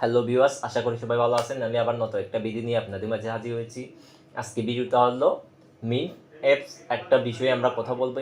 Hello viewers আশা করি সবাই ভালো আছেন। আমি আবার নতুন একটা ভিডিও নিয়ে আপনাদের মাঝে হাজির হয়েছি। আজকে ভিডিওটা হলো মিন অ্যাপস একটা বিষয়ে আমরা কথা বলব,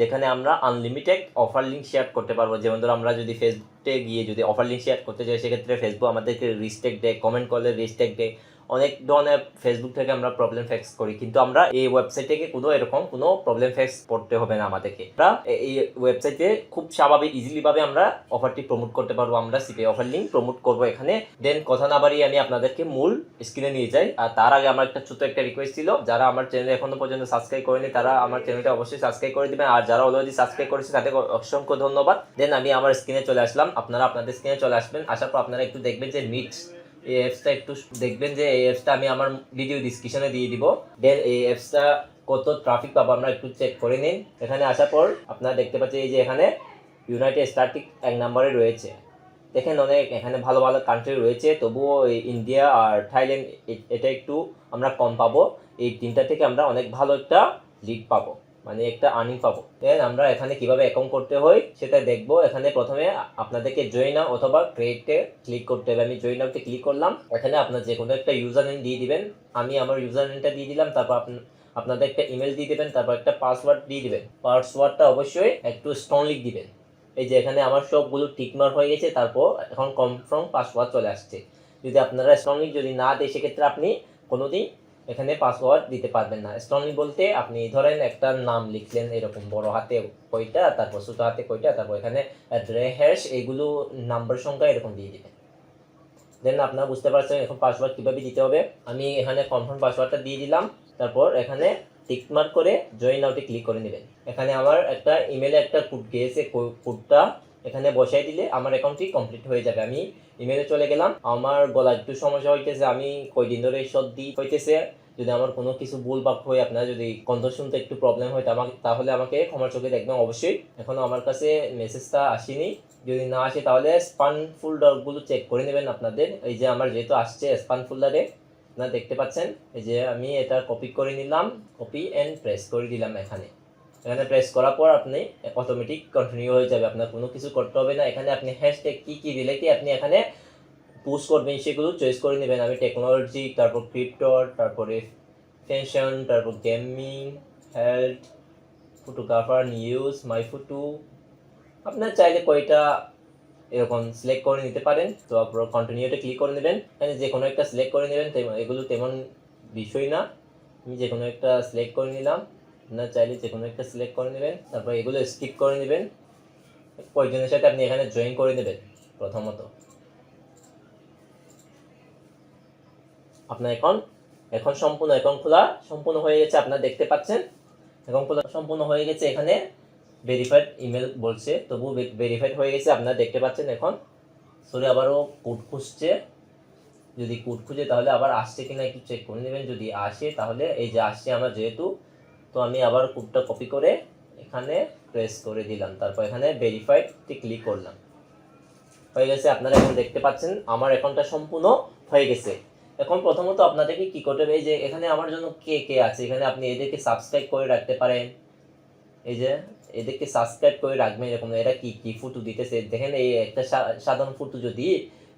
যেখানে আমরা আনলিমিটেড অফার লিঙ্ক শেয়ার করতে পারব। যেমন ধরো, আমরা যদি ফেসবুকে গিয়ে যদি অফার লিঙ্ক শেয়ার করতে চাই সেক্ষেত্রে ফেসবুক আমাদেরকে রিস্টেক দেয় কমেন্ট করলে রিস্টেক দেয়। অনেক ধরনের ফেসবুক থেকে আমরা প্রবলেম ফেস করি, কিন্তু আমরা এই ওয়েবসাইট থেকে কোনো এরকম কোনো প্রবলেম ফেস করতে হবে না আমাদেরকে। আমরা এই ওয়েবসাইটে খুব স্বাভাবিক ইজিলি ভাবে আমরা অফারটি প্রমোট করতে পারব, আমরা সিপে অফার লিঙ্ক প্রমোট করব এখানে। দেন কথা না বাড়িয়ে আমি আপনাদেরকে মূল স্ক্রিনে নিয়ে যাই। আর তার আগে আমার একটা ছোট্ট একটা রিকোয়েস্ট ছিল, যারা আমার চ্যানেল এখনও পর্যন্ত সাবস্ক্রাইব করেনি, তারা আমার চ্যানেলটা অবশ্যই সাবস্ক্রাইব করে দিবেন। আর যারা অলরেডি সাবস্ক্রাইব করেছে তাদের অসংখ্য ধন্যবাদ। দেন আমি আমার স্ক্রিনে চলে আসলাম। আপনারা আপনাদের স্ক্রিনে চলে আসবেন। আসার পর আপনারা একটু দেখবেন যে মিট এই অ্যাপসটা একটু দেখবেন যে এই অ্যাপসটা আমি আমার ভিডিও ডিসক্রিপশনে দিয়ে দিব। দেন এই অ্যাপসটা কত ট্রাফিক পাবো আমরা একটু চেক করে নিন। এখানে আসার পর আপনারা দেখতে পাচ্ছেন এই যে এখানে ইউনাইটেড স্টার্টিক এক নম্বরে রয়েছে। দেখেন অনেক এখানে ভালো ভালো কান্ট্রি রয়েছে, তবুও ইন্ডিয়া আর থাইল্যান্ড এটা একটু আমরা কম পাবো। এই তিনটা থেকে আমরা অনেক ভালো একটা লিড পাবো। মানে একটা আর্নিং পাবো। দেন আমরা এখানে কীভাবে অ্যাকাউন্ট করতে হয় সেটা দেখব। এখানে প্রথমে আপনাদেরকে জয়েন নাও অথবা ক্রিয়েটে ক্লিক করতে হবে। আমি জয়েন নাওতে ক্লিক করলাম। এখানে আপনার যে কোনো একটা ইউজার নেম দিয়ে দিবেন। আমি আমার ইউজার নেমটা দিয়ে দিলাম। তারপর আপনাদের একটা ইমেল দিয়ে দিবেন। তারপর একটা পাসওয়ার্ড দিয়ে দিবেন। পাসওয়ার্ডটা অবশ্যই একটু স্ট্রংলি দিবেন। এই যে এখানে আমার সবগুলো টিকমার্ক হয়ে গেছে। তারপর এখন কনফার্ম পাসওয়ার্ড চলে আসছে। যদি আপনারা স্ট্রংলি যদি না দেয়, সেক্ষেত্রে আপনি কোনোদিন এখানে পাসওয়ার্ড দিতে পারবেন না। স্ট্রংলি বলতে আপনি ধরেন একটা নাম লিখলেন এরকম, বড় হাতে কয়টা তারপর ছোটো হাতে কয়টা তারপর এখানে হ্যাশ এগুলো নাম্বার সংখ্যা এরকম দিয়ে দিবেন। দেন আপনারা বুঝতে পারছেন এখন পাসওয়ার্ড কীভাবে দিতে হবে। আমি এখানে কনফার্ম পাসওয়ার্ডটা দিয়ে দিলাম, তারপর এখানে টিকমার্ক করে জয়েন আউটে ক্লিক করে নেবেন। এখানে আমার একটা ইমেলে একটা কোড গিয়েছে কোডটা এখানে বসাই দিলে আমার অ্যাকাউন্টটি কমপ্লিট হয়ে যাবে। আমি ইমেলে চলে গেলাম। আমার গলা একটু সমস্যা হইতেছে, আমি কয়দিন ধরে সর্দি হইতেছে। যদি আমার কোনো কিছু ভুল বাক হয় আপনার যদি কণ্ঠ শুনতে একটু প্রবলেম হয় আমাকে তাহলে আমাকে ক্ষমার চোখে দেখবেন অবশ্যই। এখনও আমার কাছে মেসেজটা আসেনি। যদি না আসে, তাহলে স্পান ফোল্ডারগুলো চেক করে নেবেন আপনাদের। এই যে আমার যেহেতু আসছে স্পান ফোল্ডারে আপনারা দেখতে পাচ্ছেন। এই যে আমি এটা কপি করে নিলাম কপি অ্যান্ড প্রেস করে দিলাম এখানে। এখানে প্রেস করার পর আপনি অটোমেটিক কন্টিনিউ হয়ে যাবে। আপনার কোনো কিছু করতে হবে না। এখানে আপনি হ্যাশট্যাগ কী কী দিলে কি আপনি এখানে পুশ করবেন, সেগুলো চয়েস করে নেবেন। আমি টেকনোলজি তারপর ক্রিপ্টর তারপরে ফ্যাশন তারপর gaming health photographer news my photo আপনার চাইলে কয়টা এরকম সিলেক্ট করে নিতে পারেন। তো আপনার কন্টিনিউতে ক্লিক করে নেবেন। এখানে যে কোনো একটা সিলেক্ট করে নেবেন। এগুলো তেমন বিষয় না। আমি যে কোনো একটা সিলেক্ট করে নিলাম। আপনার চাইলে যে কোনো একটা সিলেক্ট করে নেবেন, তারপর এগুলো স্কিপ করে নেবেন। কয়েকজনের সাথে আপনি এখানে জয়েন করে নেবেন, প্রথমত। আপনার অ্যাকাউন্ট এখন সম্পূর্ণ অ্যাকাউন্ট খোলা, সম্পূর্ণ হয়ে গেছে, আপনারা দেখতে পাচ্ছেন। অ্যাকাউন্ট খোলা সম্পূর্ণ হয়ে গেছে, এখানে ভেরিফাইড ইমেল বলছে, তবু ভেরিফাইড হয়ে গেছে, আপনারা দেখতে পাচ্ছেন এখন। সরি আবারও কোড খুঁজছে। যদি কোড খুঁজে, তাহলে আবার আসছে কিনা একটু চেক করে নেবেন। যদি আসে, তাহলে এই যে আসছে, আমরা যেহেতু তো আমি আবার কোডটা কপি করে এখানে প্রেস করে দিলাম। তারপর এখানে ভেরিফাইডটি ক্লিক করলাম। হয়ে গেছে, আপনারা এখন দেখতে পাচ্ছেন আমার অ্যাকাউন্টটা সম্পূর্ণ হয়ে গেছে। এখন প্রথমত আপনাদেরকে কি করতে হবে, এই যে এখানে আমার জন্য কে কে আছে? এখানে আপনি এদেরকে সাবস্ক্রাইব করে রাখতে পারেন। এই যে এদেরকে সাবস্ক্রাইব করে রাখবেন এরকম। এরা কি কি ফটো দিতেছে? দেখেন এই একটা সাধারণ ফটো যদি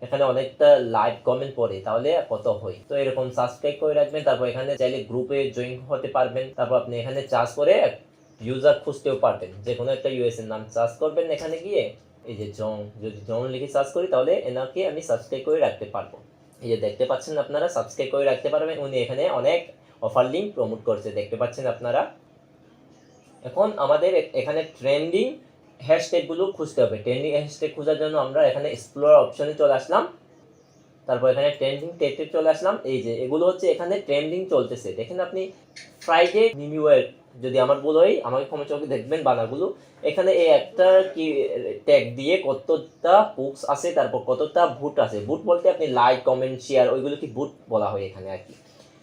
এখানে অনেকটা লাইভ কমেন্ট পড়ে, তাহলে কত হয়? তো এরকম সাবস্ক্রাইব করে রাখবেন, তারপর এখানে চাইলে গ্রুপে জয়েন হতে পারবেন। তারপর আপনি এখানে চার্জ করে ইউজার খুঁজতেও পারবেন। যে কোনো একটা ইউএস এর নাম চার্জ করবেন এখানে গিয়ে। এই যে জং যদি জং লিখে সার্চ করি, তাহলে এনাকে আমি সাবস্ক্রাইব করে রাখতে পারব। এই যে দেখতে পাচ্ছেন আপনারা সাবস্ক্রাইব করে রাখতে পারবেন। উনি এখানে অনেক অফার লিঙ্ক প্রমোট করছে, দেখতে পাচ্ছেন আপনারা। এখন আমাদের এখানে ট্রেন্ডিং হ্যাশট্যাগুলো খুঁজতে হবে। ট্রেন্ডিং হ্যাশট্যাগ খোঁজার জন্য আমরা এখানে এক্সপ্লোর অপশনে চলে আসলাম। তারপর এখানে ট্রেন্ডিং টেটে চলে আসলাম। এই যে, এগুলো হচ্ছে এখানে ট্রেন্ডিং চলতেছে। দেখেন আপনি ফ্রাইডে নিউ ইয়ার যদি আমার ভুল হয়, আমাকে ক্ষমা চোখে দেখবেন বানাগুলো। এখানে এই একটা কি ট্যাগ দিয়ে কতটা বুকস আছে, তারপর কতটা ভুট আছে। ভুট বলতে আপনি লাইক কমেন্ট শেয়ার ওইগুলো কি ভুট বলা হয় এখানে আর কি।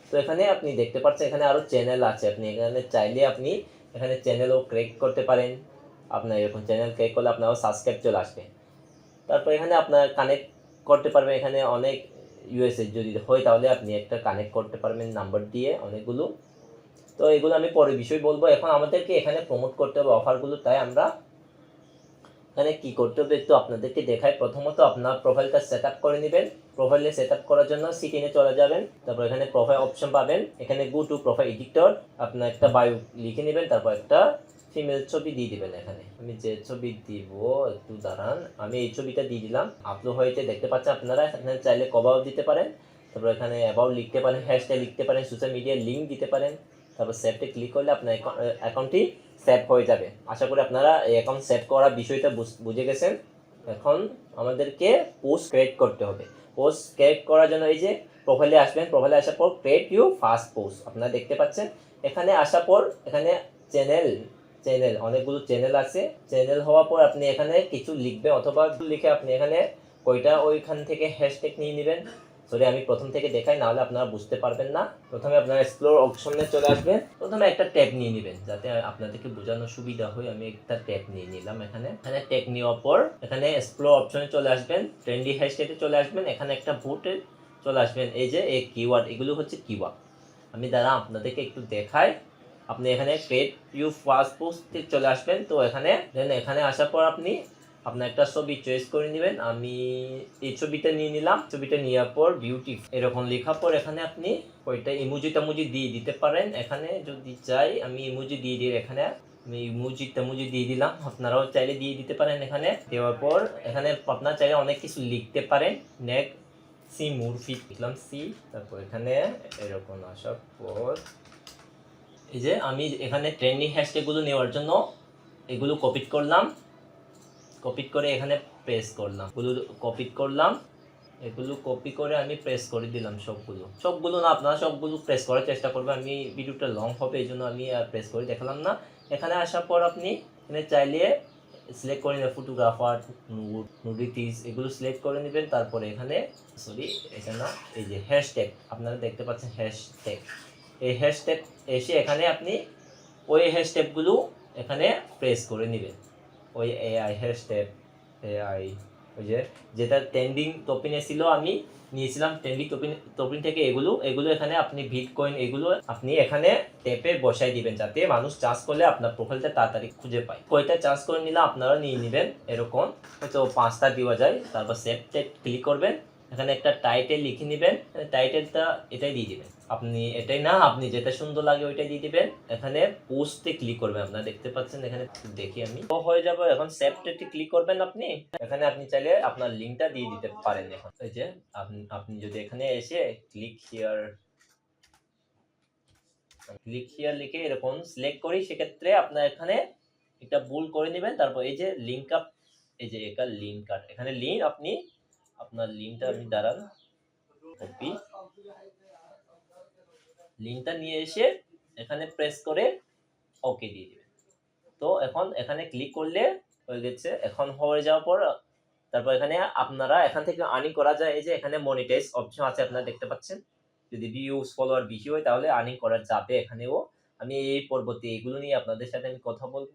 তো এখানে আপনি দেখতে পাচ্ছেন, এখানে আরও চ্যানেল আছে। আপনি এখানে চাইলে আপনি এখানে চ্যানেলও ক্রিয়েট করতে পারেন। আপনার এরকম চ্যানেল ক্রিয়েট করলে আপনার সাবস্ক্রাইব চলে আসবে। তারপর এখানে আপনার কানেক্ট করতে পারবেন। এখানে অনেক ইউএসএ যদি হয় তাহলে আপনি একটা কানেক্ট করতে পারবেন নাম্বার দিয়ে অনেকগুলো। তো এগুলো আমি পরে বিষয় বলব। এখন আমাদেরকে এখানে প্রমোট করতে হবে অফারগুলো তাই আমরা এখানে কি করতে হবে একটু আপনাদেরকে দেখায় প্রথমত আপনার প্রোফাইলটা সেট করে নেবেন। প্রোফাইলে সেট করার জন্য সিটিনে চলে যাবেন। তারপর এখানে প্রোফাইল অপশন পাবেন। এখানে গো টু প্রোফাইল এডিটর আপনার একটা বায়ো লিখে নেবেন। তারপর একটা ফিমেল ছবি দিয়ে দিবেন এখানে। আমি যে ছবি দিব, একটু দাঁড়ান। আমি এই ছবিটা দিয়ে দিলাম। আপলোড হয়েছে, দেখতে পাচ্ছেন আপনারা? এখানে চাইলে কভাও দিতে পারেন। তারপর এখানে অ্যাবাউট লিখতে পারেন হ্যাশট্যাগ লিখতে পারেন সোশ্যাল মিডিয়ার লিঙ্ক দিতে পারেন। তারপর সেভতে ক্লিক করলে আপনার অ্যাকাউন্টটি সেভ হয়ে যাবে। আশা করি আপনারা এই অ্যাকাউন্ট সেভ করার বিষয়টা বুঝে গেছেন। এখন আমাদেরকে পোস্ট ক্রিয়েট করতে হবে। পোস্ট ক্রিয়েট করার জন্য এই যে প্রোফাইলে আসবেন। প্রোফাইলে আসার পর ক্রিয়েট ইউ ফার্স্ট পোস্ট আপনারা দেখতে পাচ্ছেন, এখানে আসার পর এখানে চ্যানেল চ্যানেল অনেকগুলো চ্যানেল আছে। চ্যানেল হওয়ার পর আপনি এখানে কিছু লিখবেন অথবা লিখে আপনি এখানে কয়টা ওইখান থেকে হ্যাশট্যাগ নিয়ে নেবেন। সরি আমি প্রথম থেকে দেখাই, নাহলে আপনারা বুঝতে পারবেন না। প্রথমে আপনারা এক্সপ্লোর অপশনে চলে আসবেন। প্রথমে একটা ট্যাগ নিয়ে নেবেন, যাতে আপনাদেরকে বোঝানোর সুবিধা হয়। আমি একটা ট্যাগ নিয়ে নিলাম এখানে। এখানে ট্যাগ নেওয়ার পর এখানে এক্সপ্লোর অপশনে চলে আসবেন ট্রেন্ডি হ্যাশট্যাগে চলে আসবেন। এখানে একটা ভোটে চলে আসবেন। এই যে এই কিওয়ার্ড এগুলো হচ্ছে কিওয়ার্ড আমি দাদা আপনাদেরকে একটু দেখাই। আপনি এখানে ক্রিয়েট ইউ ফার্স্ট পোস্টে চলে আসবেন। তো এখানে দেন এখানে আসার পর আপনি আপনার একটা ছবি চয়েস করে নেবেন। আমি এই ছবিটা নিয়ে নিলাম। ছবিটা নেওয়ার পর বিউটি এরকম লেখার পর এখানে আপনি ওইটা ইমুজি টামুজি দিয়ে দিতে পারেন। এখানে যদি চাই, আমি ইমুজি দিয়ে দিই এখানে আমি ইমুজি টামুজি দিয়ে দিলাম। আপনারাও চাইলে দিয়ে দিতে পারেন এখানে। দেওয়ার পর এখানে আপনার চাইলে অনেক কিছু লিখতে পারেন। নেক সি মুরফি লিখলাম সি তারপর এখানে এরকম আসার পর এই যে আমি এখানে ট্রেন্ডিং হ্যাশট্যাগুলো নেওয়ার জন্য এগুলো কপি করলাম। কপি করে এখানে প্রেস করলাম। এগুলো কপি করলাম। এগুলো কপি করে আমি প্রেস করে দিলাম সবগুলো। সবগুলো না, আপনারা সবগুলো প্রেস করার চেষ্টা করবেন। আমি ভিডিওটা লং হবে, এই জন্য আমি প্রেস করে দেখালাম না। এখানে আসার পর আপনি এখানে চাইলে সিলেক্ট করে নেবেন ফটোগ্রাফার নুডিটিস এগুলো সিলেক্ট করে নেবেন। তারপরে এখানে সরি এখানে এই যে হ্যাশট্যাগ আপনারা দেখতে পাচ্ছেন হ্যাশট্যাগ এই হ্যাশট্যাগ এসে এখানে আপনি ওই হ্যাশট্যাগুলো এখানে প্রেস করে নেবেন। ওই এআই হ্যাশট্যাগ এআই ওই যে যেটা ট্রেন্ডিং টপিনে ছিল, আমি নিয়েছিলাম ট্রেন্ডিং টপিন টপিন থেকে এগুলো এগুলো এখানে আপনি ভিট কয়েন এগুলো আপনি এখানে ট্যাপে বসাই দিবেন, যাতে মানুষ চার্জ করলে আপনার প্রোফাইলটা তাড়াতাড়ি খুঁজে পায়। কয়টা চার্জ করে নিলে আপনারা নিয়ে নেবেন এরকম। হয়তো পাঁচটা দেওয়া যায়, তারপর সেভ টেপ ক্লিক করবেন। এখানে একটা টাইটেল লিখে নেবেন টাইটেলটা এটাই দিয়ে দিবেন। আপনি এটাই না, আপনি যেটা সুন্দর লাগে ওইটাই দিয়ে দিবেন। এখানে পোস্টে ক্লিক করবেন, আপনারা দেখতে পাচ্ছেন এখানে দেখি আমি। তো হয়ে যাবে, এখন সেভতে ক্লিক করবেন আপনি। এখানে আপনি চাইলে আপনার লিঙ্কটা দিয়ে দিতে পারেন এখন। এই যে, আপনি আপনি যদি এখানে এসে ক্লিক হিয়ার ক্লিক হিয়ার লিখে এরকম সিলেক্ট করি, সেক্ষেত্রে আপনার এখানে একটা ভুল করে নেবেন। তারপর এই যে লিঙ্ক আপ এই যে এটা লিঙ্ক কার্ড এখানে লিঙ্ক আপনি আপনার লিঙ্কটা আপনি দাঁড়ান। কপি। লিঙ্কটা নিয়ে এসে এখানে প্রেস করে ওকে দিয়ে দেবেন। তো এখন এখানে ক্লিক করলে হয়ে গেছে। এখন হয়ে যাওয়ার পর, তারপর এখানে আপনারা এখান থেকে আর্নিং করা যায়। এই যে এখানে মনিটাইজ অপশন আছে, আপনারা দেখতে পাচ্ছেন। যদি ভিউজ ফলোয়ার বেশি হয়, তাহলে আর্নিং করা যাবে এখানেও। আমি এই পরবর্তী এগুলো নিয়ে আপনাদের সাথে আমি কথা বলব।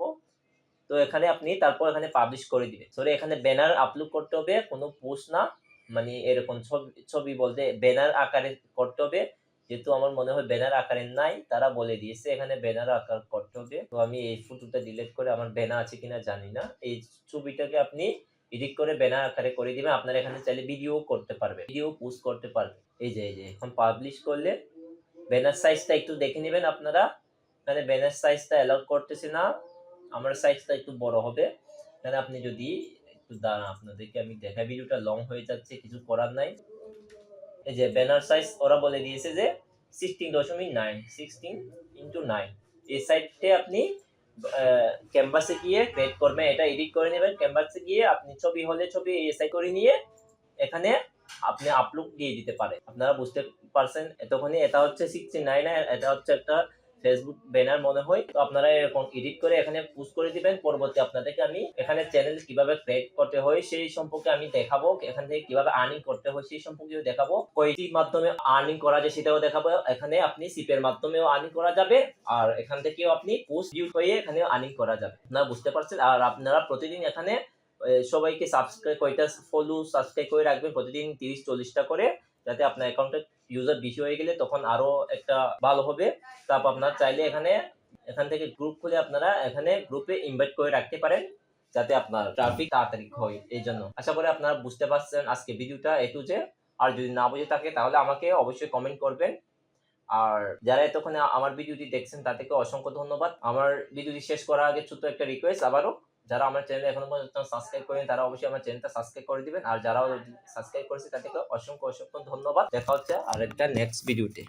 তো এখানে আপনি তারপর এখানে পাবলিশ করে দিবেন। সরি এখানে ব্যানার আপলোড করতে হবে, কোনো পোস্ট না মানে এরকম ছবি ছবি বলতে ব্যানার আকারে করতে হবে। যেহেতু আমার মনে হয় ব্যানার আকারে নাই, তারা বলে দিয়েছে এখানে ব্যানার আকার করতে হবে। তো আমি এই ফটোটা ডিলিট করে আমার ব্যানার আছে কিনা জানি না। এই ছবিটাকে আপনি এডিট করে ব্যানার আকারে করে দিবেন। আপনারা এখানে চাইলে ভিডিও করতে পারবে ভিডিও পোস্ট করতে পারবে। এই যে এই যে, এখন পাবলিশ করলে ব্যানার সাইজটা একটু দেখে নেবেন আপনারা। এখানে ব্যানার সাইজটা অ্যালাউ করতেছে না। আমার সাইজটা একটু বড় হবে। এখানে আপনি যদি একটু দাঁড়ান, আপনাদেরকে আমি দেখা ভিডিওটা লং হয়ে যাচ্ছে, কিছু করার নাই। এই যে ব্যানার সাইজ ওরা বলে দিয়েছে যে সিক্সটিন দশমিক নাইন সিক্সটিন ইন্টু নাইন এই সাইডে আপনি ক্যানভাসে গিয়ে ক্রিয়েট করবেন এটা এডিট করে নেবেন। ক্যানভাসে গিয়ে আপনি ছবি হলে ছবি এসআই করে নিয়ে এখানে আপনি আপলোড দিয়ে দিতে পারেন। আপনারা বুঝতে পারছেন, এতক্ষণে এটা হচ্ছে সিক্সটি নাইন এটা হচ্ছে একটা ফেসবুক ব্যানার মনে হয়, তো আপনারা এরকম এডিট করে এখানে পোস্ট করে দিবেন, পরবর্তী আপনাদেরকে আমি এখানে চ্যানেল কীভাবে ক্রিয়েট করতে হয় সেই সম্পর্কে আমি দেখাবো, এখান থেকে কীভাবে আর্নিং করতে হয় সেই সম্পর্কেও দেখাবো কয়টির মাধ্যমে আর্নিং করা যায় সেটাও দেখাবো, এখানে আপনি সিপের মাধ্যমেও আর্নিং করা যাবে, আর এখান থেকেও আপনি পোস্ট ভিউ হয়ে এখানে আর্নিং করা যাবে। আপনারা বুঝতে পারছেন? আর আপনারা প্রতিদিন এখানে সবাইকে সাবস্ক্রাইব কয়টা ফলো সাবস্ক্রাইব করে রাখবেন, প্রতিদিন তিরিশ চল্লিশটা করে, যাতে আপনার অ্যাকাউন্টে ইউজার বেশি হয়ে গেলে তখন আরও একটা ভালো হবে। তারপর আপনারা চাইলে এখানে, এখান থেকে গ্রুপ খুলে আপনারা এখানে গ্রুপে ইনভাইট করে রাখতে পারেন, যাতে আপনার ট্রাফিক তাড়াতাড়ি হয় এই জন্য আশা করি আপনারা বুঝতে পারছেন আজকে ভিডিওটা এ টু যে আর যদি না বুঝে থাকে, তাহলে আমাকে অবশ্যই কমেন্ট করবেন। আর যারা এতক্ষণে আমার ভিডিওটি দেখছেন, তাদেরকে অসংখ্য ধন্যবাদ। আমার ভিডিওটি শেষ করার আগে ছোট্ট একটা রিকোয়েস্ট আবারও। যারা আমার চ্যানেল এখনও পর্যন্ত সাবস্ক্রাইব করেন, তারা অবশ্যই আমার চ্যানেলটা সাবস্ক্রাইব করে দিবেন। আর যারা সাবস্ক্রাইব করেছে, তাদেরকে অসংখ্য অসংখ্য ধন্যবাদ। দেখা হচ্ছে আর একটা নেক্সট ভিডিওতে